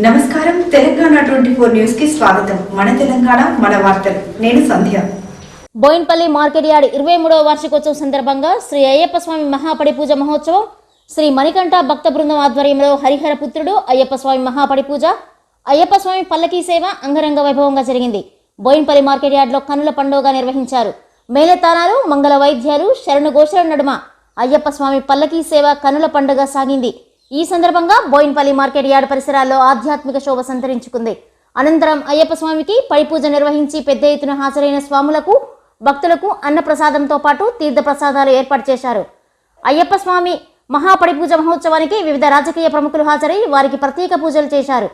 నమస్కారం. Telangana twenty four న్యూస్కి స్వాగతం. మన తెలంగాణ మన వార్తలు. నేను సంధ్య. బోయిన్పల్లి మార్కెట్ యార్డ్ ఇరవై మూడవ వార్షికోత్సవం సందర్భంగా శ్రీ అయ్యప్ప స్వామి మహాపడి పూజ మహోత్సవం శ్రీ మణికంఠ భక్త బృందం ఆధ్వర్యంలో హరిహర పుత్రుడు అయ్యప్ప స్వామి మహాపడి పూజ అయ్యప్ప స్వామి పల్లకీ సేవ అంగరంగ వైభవంగా జరిగింది. బోయిన్పల్లి మార్కెట్ యార్డ్లో కన్నుల పండుగ నిర్వహించారు. మేళతానాలు మంగళ వైద్యాలు శరణు ఘోషల నడుమ అయ్యప్ప స్వామి పల్లకీ సేవ కన్నుల పండుగ సాగింది. ఈ సందర్భంగా బోయిన్పల్లి మార్కెట్ యార్డ్ పరిసరాల్లో ఆధ్యాత్మిక శోభ సంతరించుకుంది. అనంతరం అయ్యప్ప స్వామికి పైపూజ నిర్వహించి పెద్ద ఎత్తున హాజరైన స్వాములకు భక్తులకు అన్నప్రసాదంతో పాటు తీర్థ ప్రసాదాలు ఏర్పాటు చేశారు. అయ్యప్ప స్వామి మహాపడి పూజ మహోత్సవానికి వివిధ రాజకీయ ప్రముఖులు హాజరై వారికి ప్రత్యేక పూజలు చేశారు.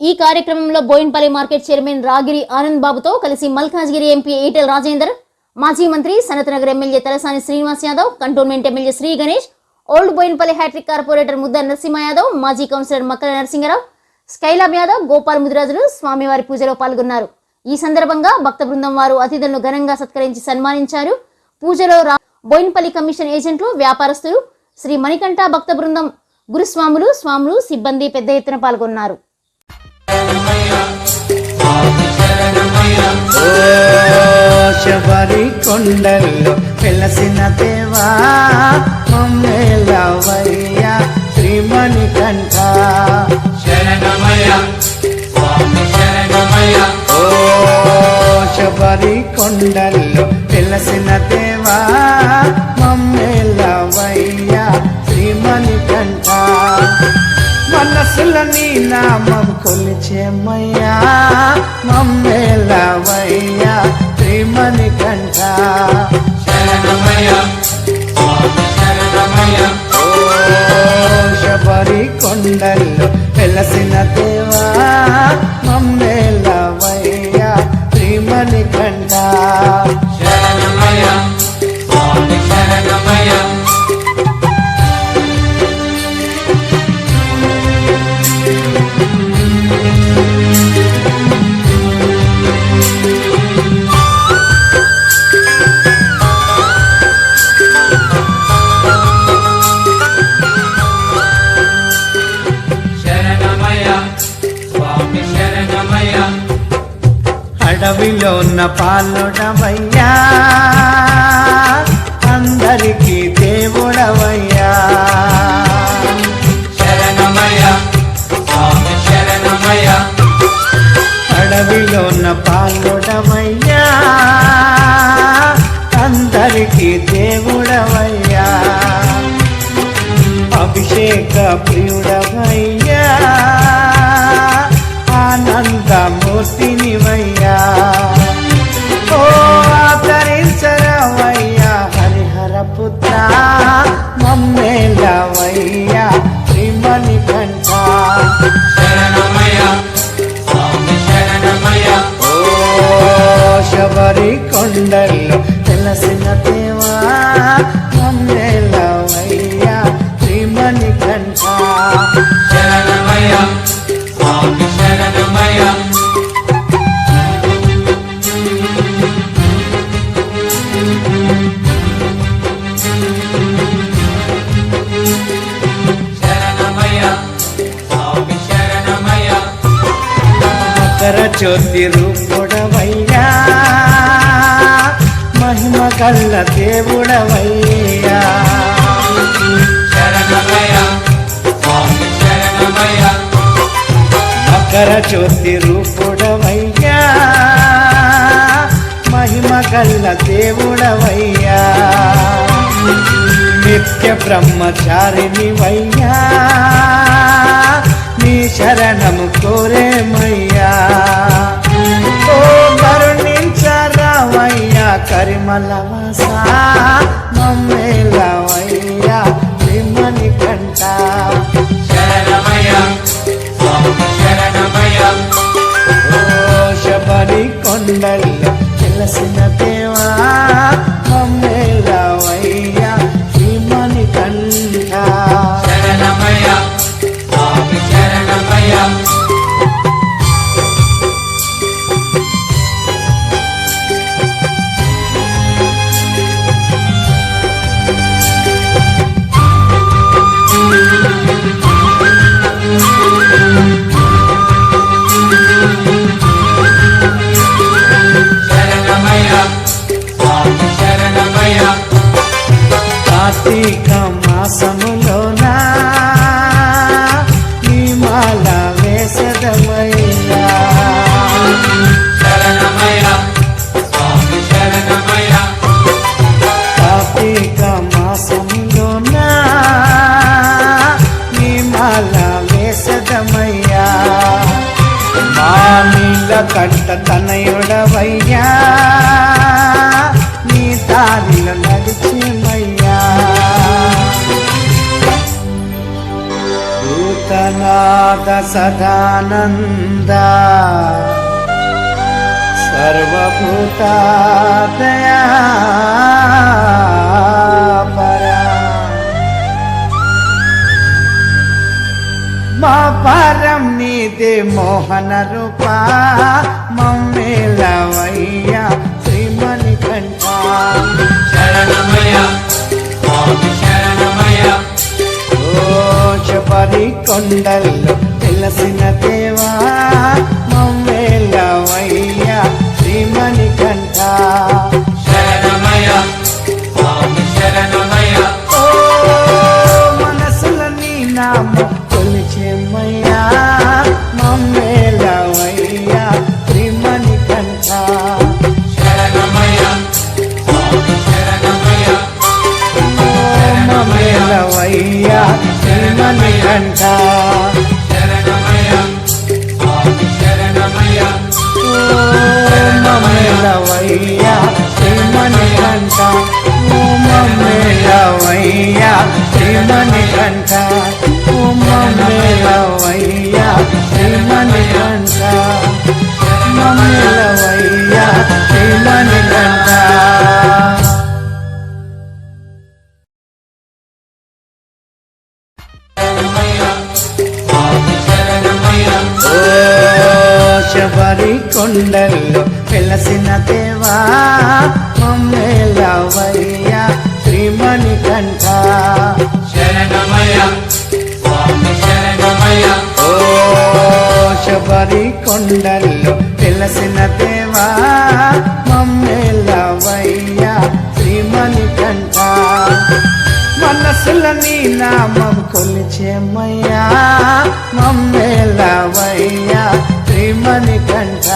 ఈ కార్యక్రమంలో బోయిన్పల్లి మార్కెట్ చైర్మన్ రాగిరి ఆనంద్ బాబుతో కలిసి మల్కాజ్గిరి ఎంపీ ఈటెల్ రాజేందర్ మాజీ మంత్రి Sanathnagar MLA Talasani Srinivas Yadav cantonment MLA Sri Ganesh old Bowenpally hat trick corporator Mudda Narasimha Yadav మాజీ కౌన్సిలర్ మక్కల నరసింహరావు స్కైలాబ్ యాదవ్ గోపాల్ ముదిరాజులు స్వామివారి పూజలో పాల్గొన్నారు. ఈ సందర్భంగా భక్త బృందం వారు అతిథులను ఘనంగా సత్కరించి సన్మానించారు. పూజలో రా బోయిన్పల్లి కమిషన్ ఏజెంట్లు వ్యాపారస్తులు శ్రీ మణికంఠ భక్త బృందం గురుస్వాములు స్వాములు సిబ్బంది పెద్ద ఎత్తున పాల్గొన్నారు. శబరి కొండల్లో వెలసిన దేవా? మమ్మేలవయ్యా శ్రీమణి కంఠ. శరణమయ స్వామి శరణమయ ఓ శబరి కొండల్లో వెలసిన దేవా? మమ్మేలవయ్యా శ్రీమణి కంఠ. మనసుల నీ నామం కొలిచేమయ్యా ఉన్న పాలుడవయ్యా. అందరికీ దేవుడవయ్యా. అడవిలో ఉన్న పాలుడవయ్యా. అందరికీ దేవుడవయ్యా. అభిషేక ప్రియుడవయ్యా. ఆనందమూర్తినివయ్యా. కొండల్లో తెలసిన దేవా మమ్మేలవయ్యా శ్రీమణి కంఠ. శరణమయ స్వామి జ్యోతి రూపుడవయ్యా గల్ల దేవుడవయ్యా. మకర జ్యోతి రూపుడవయ్యా. మహిమ గల్ల దేవుడవయ్యా. నిత్య బ్రహ్మచారిని వయ్యా నీ శరణము కోరేమయ్యా. మా పరం నీదే మోహన రూపా మమ్మేలవయ్యా శ్రీమణి కంఠ. శరణమయ్య స్వామి శరణమయ్య. ఓ శబరి కొండల్లో తెలిసిన దేవా మమ్మేలవయ్యా వెలసిన దేవా మమ్మేలవయ్యా శ్రీమణి కంఠ. స్వామి ఓ శబరి కొండల్లో వెలసిన దేవా మమ్మేలవయ్యా శ్రీమణి కంఠ. మనసుల నీ నామం కొలిచేమయ్యా మమ్మేలవయ్యా శ్రీమణి కంఠ.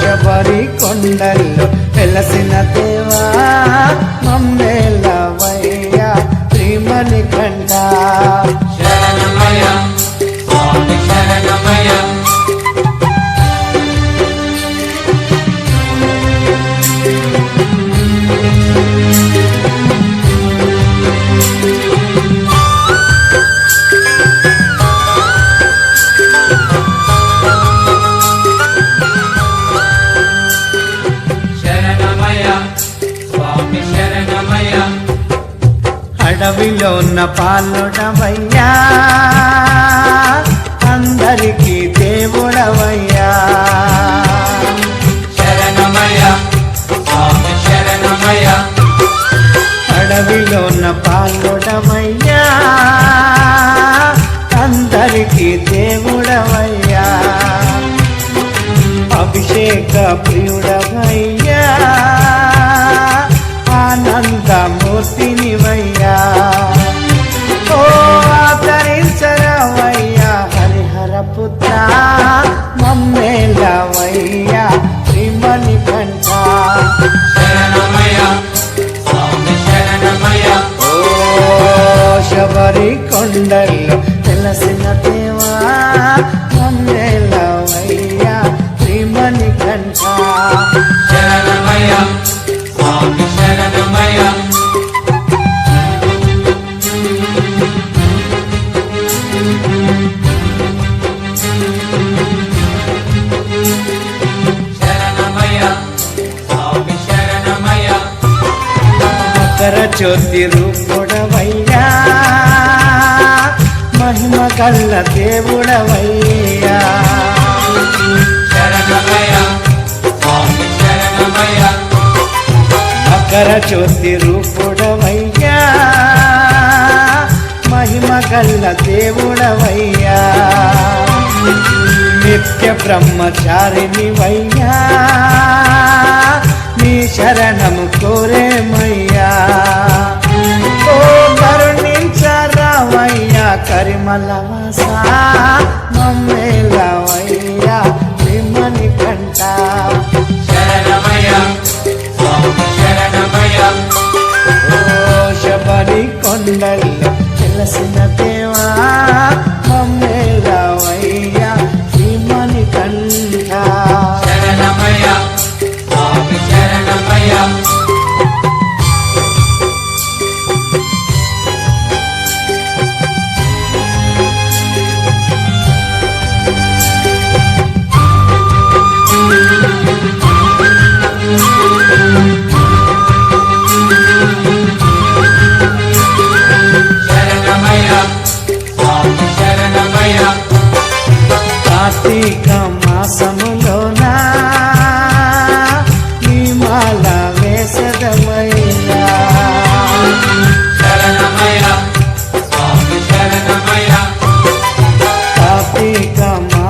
శబరి కొండల్లో వెలసిన దేవా పాలుడవయ్యా. అందరికీ దేవుడవయ్యా. శరణమయ్య స్వామి శరణమయ్య. అడవిలో ఉన్న పాలుడవయ్యా. అందరికీ దేవుడవయ్యా. అభిషేక ప్రియుడవయ్యా. ఆనందమూర్తినివయ్యా శబరి కొండల్లో తెలిసిన దేవా మమ్మేలవయ్యా శ్రీమణి కంఠ. శరణమయ్య స్వామి జ్యోతి కళ్ళ దేవుడవయ్యా. మకర జ్యోతి రూపుడవయ్యా. మహిమ కళ్ళ దేవుడవయ్యా. నిత్య బ్రహ్మచారిని వయ్యా నీ శరణము కోరేమయ్యా. కరిమలవాస మమ్మేలవయ్యా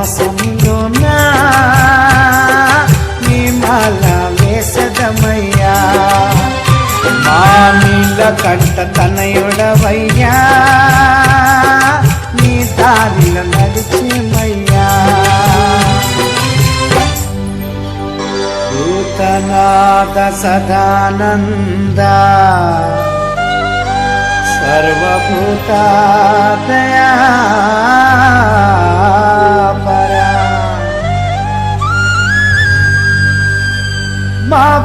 మాసములోనా నీ మాల వేసదమయ్యా. మా కంట తనయుడవయ్యా. నీ దారిలో నడిచేమయ్యా. భూతనాథ సదానందా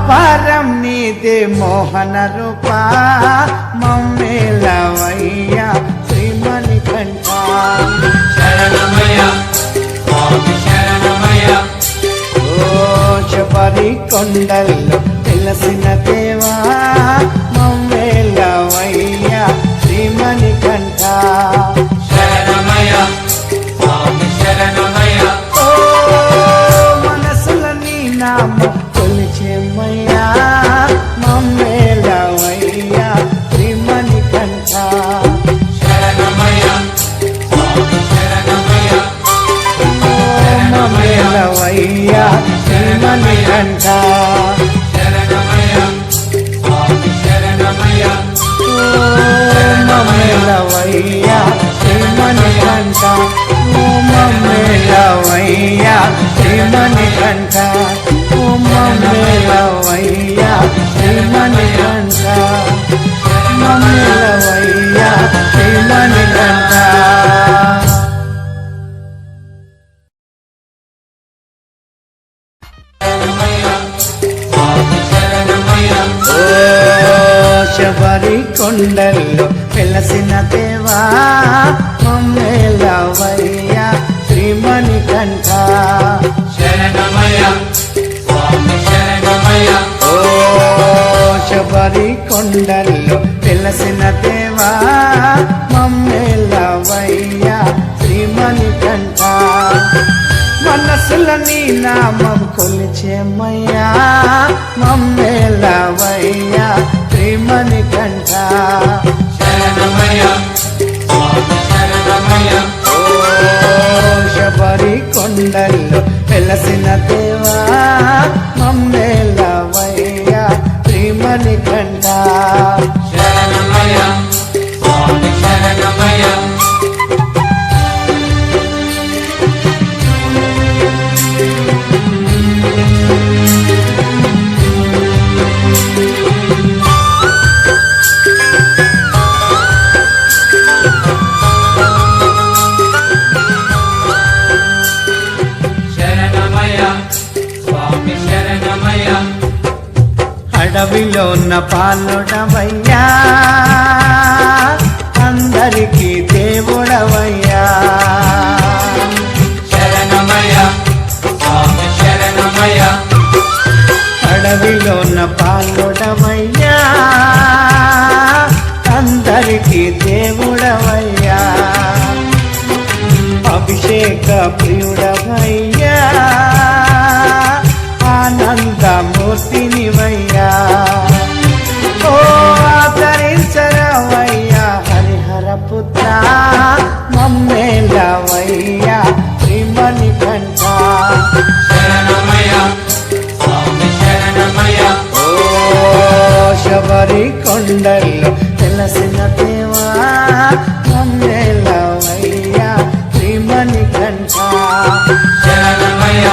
పరం. నీదే మోహన రూపా మమ్మేలవయ్యా శ్రీమణి కంఠ. శరణమయ స్వామి శరణమయ శబరి కొండల్లో తెలిసిన దేవా శ్రీమణి కంఠ మమ్మేలవయ్యా శ్రీమణి కంఠ మమ్మేలవయ్యా శ్రీమణి కంఠ శబరి కొండల్లో వెలసిన దేవా మమ్మేలవయ్యా శ్రీమణి కంఠ. శరణమయ స్వామి శరణమయ. ఓ శబరి కొండల్లో వెలసిన దేవా మమ్మేలవయ్యా శ్రీమణి కంఠ. మనసుల నీ నామం కొలిచేమయ్యా మమ్మేలవయ్యా శ్రీమణి కంఠ. శరణమయ కొండల్లో వెలసిన దేవా మమ్మేలవయ్యా శ్రీమణి కంఠ శరణమయ స్వామి శరణమయ శరణమయ అడవిలో ఉన్న పాలుడవయ్యా. అందరికీ దేవుడవయ్యా. శరణమయ స్వామి శరణమయ అడవిలో ఉన్న పాలుడవయ్యా. అందరికీ దేవుడవయ్యా. అభిషేక ప్రియుడవయ్యా. శబరి కొండల్లో తెలిసిన దేవా మమ్మేలవయ్యా శ్రీమణి కంఠ. శరణమయ